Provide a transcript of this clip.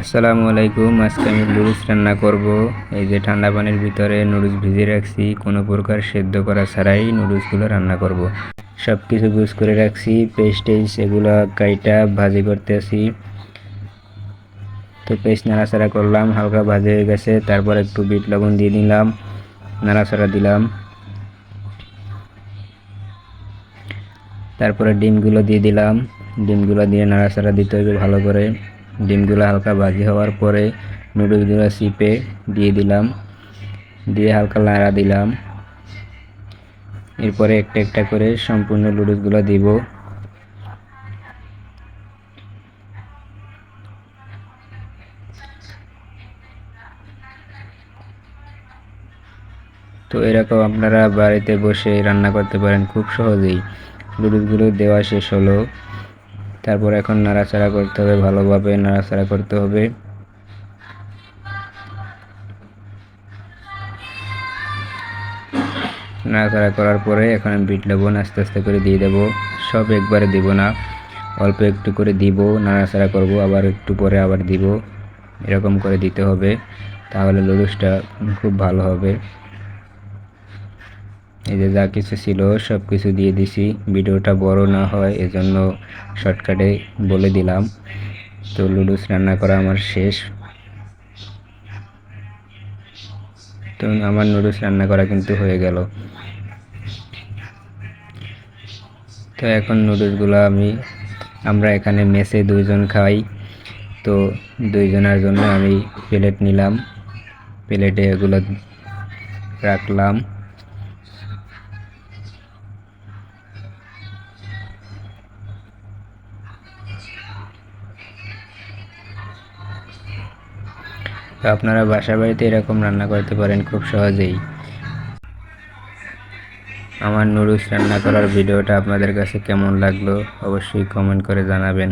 আসসালামু আলাইকুম, আজকে আমি নুডলস রান্না করব। এই যে ঠান্ডা পানির ভিতরে নুডলস ভিজিয়ে রাখছি, কোনো প্রকার সেদ্ধ করা ছাড়াই নুডলসগুলো রান্না করব। সব কিছু গুজ করে রাখছি, পেস্ট টেস্ট এগুলো কাইটা ভাজি করতেছি তো পেস্ট নাড়াচাড়া করলাম, হালকা ভাজি হয়ে গেছে, তারপর একটু বিট লবণ দিয়ে দিলাম, নাড়াচাড়া দিলাম। তারপরে ডিমগুলো দিয়ে দিলাম, ডিমগুলো দিয়ে নাড়াচাড়া দিতে হবে ভালো করে। ডিমগুলো হালকা ভাজি হওয়ার পরে নুডলসগুলো চিপে দিয়ে দিলাম, দিয়ে হালকা নাড়া দিলাম। এরপরে একটা একটা করে সম্পূর্ণ নুডলসগুলো দিব। তো এরকম আপনারা বাড়িতে বসে রান্না করতে পারেন খুব সহজেই। নুডলসগুলো দেওয়া শেষ হলো। তারপর এখন নাড়াচাড়া করতে হবে, ভালোভাবে নাড়াচাড়া করতে হবে। নাড়াচাড়া করার পরে এখন আমি বিট লবণ আস্তে আস্তে করে দিয়ে দেবো। সব একবারে দিব না, অল্প একটু করে দিব, নাড়াচাড়া করব, আবার একটু পরে আবার দিব। এরকম করে দিতে হবে, তাহলে লুডুসটা খুব ভালো হবে। এই যে যা কিছু ছিল, সব কিছু দিয়ে দিছি। ভিডিওটা বড় না হয়, এজন্য শর্টকাটে বলে দিলাম। তো লুডুস রান্না করা আমার শেষ। তো আমার নুডলস রান্না করা কিন্তু হয়ে গেল। তো এখন নুডলসগুলো আমি, আমরা এখানে মেসে দুইজন খাই। তো দুইজনের জন্য আমি প্লেট নিলাম। প্লেটে এগুলো রাখলাম। তো আপনারা বাসা বাড়িতে এরকম রান্না করতে পারেন খুব সহজেই। আমার নুডলস রান্না করার ভিডিওটা আপনাদের কাছে কেমন লাগল অবশ্যই কমেন্ট করে জানাবেন।